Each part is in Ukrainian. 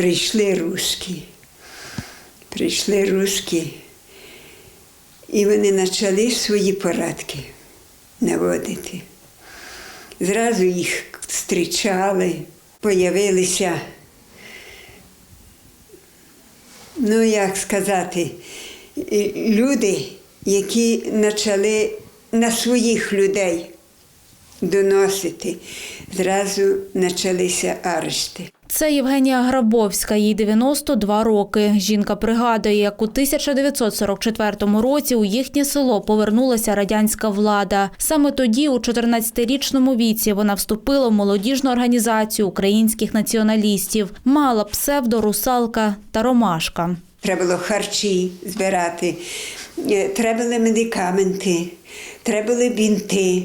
прийшли русські. Прийшли русські, і вони почали свої порадки наводити. Зразу їх зустрічали, появилися, ну як сказати, люди, які почали на своїх людей доносити. Зразу почалися арешти. Це Євгенія Грабовська, їй 92 роки. Жінка пригадує, як у 1944 році у їхнє село повернулася радянська влада. Саме тоді, у 14-річному віці, вона вступила в молодіжну організацію українських націоналістів. Мала псевдо «Русалка» та Ромашка. Треба було харчі збирати, е, треба були медикаменти, треба були бінти.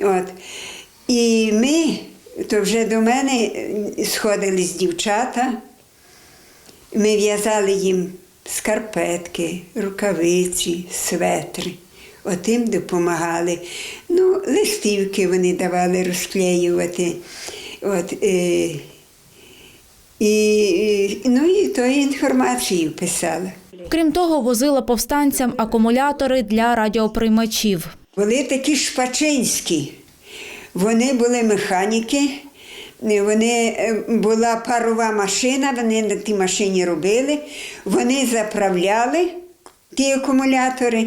От. І ми, то вже до мене е, сходились дівчата, ми в'язали їм скарпетки, рукавиці, светри. Отим допомагали. Ну, листівки вони давали розклеювати. От, е, і, ну, і то інформацію писала. Крім того, возила повстанцям акумулятори для радіоприймачів. Були такі шпачинські. Вони були механіки, вони е, була парова машина, вони на тій машині робили, вони заправляли ті акумулятори,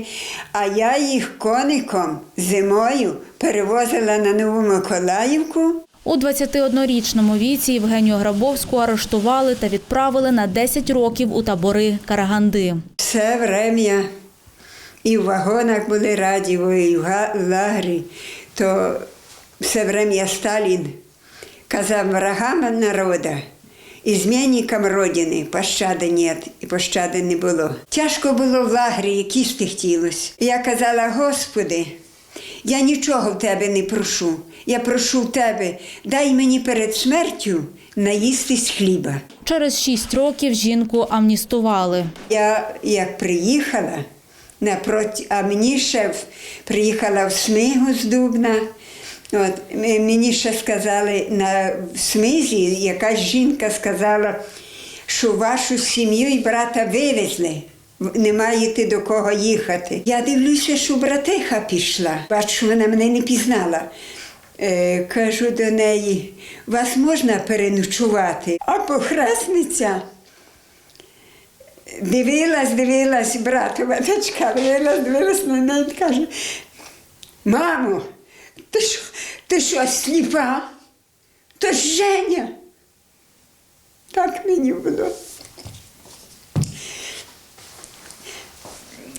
а я їх коником зимою перевозила на Нову Миколаївку. У 21-річному віці Євгенію Грабовську арештували та відправили на 10 років у табори Караганди. Все время і в вагонах були радіо, і в лагері, то все время Сталін казав врагам народа і змінникам родини пощади нет, і пощади не було. Тяжко було в лагері, як їсти хотілося. Я казала, Господи, я нічого в тебе не прошу. Я прошу в тебе, дай мені перед смертю наїстись хліба. Через 6 років жінку амністували. Я як приїхала, напроти, а мені ще приїхала в Смигу з Дубна. От, мені ще сказали на в Смизі, якась жінка сказала, що вашу сім'ю і брата вивезли. Не маєте до кого їхати. Я дивлюся, що братиха пішла. Бачу, вона мене не пізнала. Е, кажу до неї, вас можна переночувати, а похресниця Дивилась, дивилась, братова дочка, дивилась, дивилась на неї каже, мамо, ти що, сліпа? То Женя. Так мені було.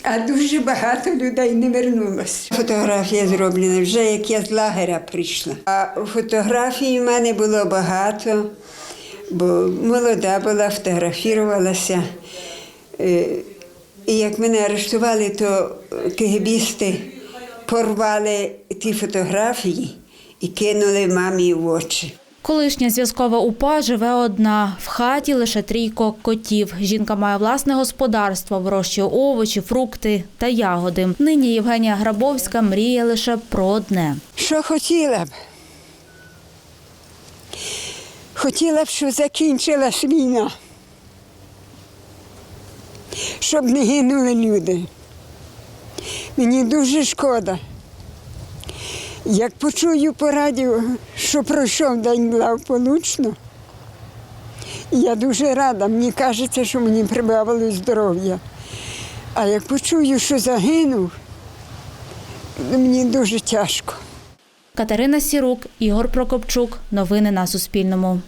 А дуже багато людей не вернулося. Фотографія зроблена вже як я з лагеря прийшла. А фотографій в мене було багато, бо молода була, фотографувалася. Е, І як мене арештували, то кегебісти порвали ті фотографії і кинули мамі в очі. Колишня зв'язкова упа живе одна. В хаті лише трійко котів. Жінка має власне господарство, вирощує овочі, фрукти та ягоди. Нині Євгенія Грабовська мріє лише про одне. Що хотіла б? Хотіла б, щоб закінчилась війна. Щоб не гинули люди. Мені дуже шкода. Як почую по радіо, що пройшов день благополучно, я дуже рада, мені кажеться, що мені прибавило здоров'я. А як почую, що загинув, мені дуже тяжко. Катерина Сірук, Ігор Прокопчук. Новини на Суспільному.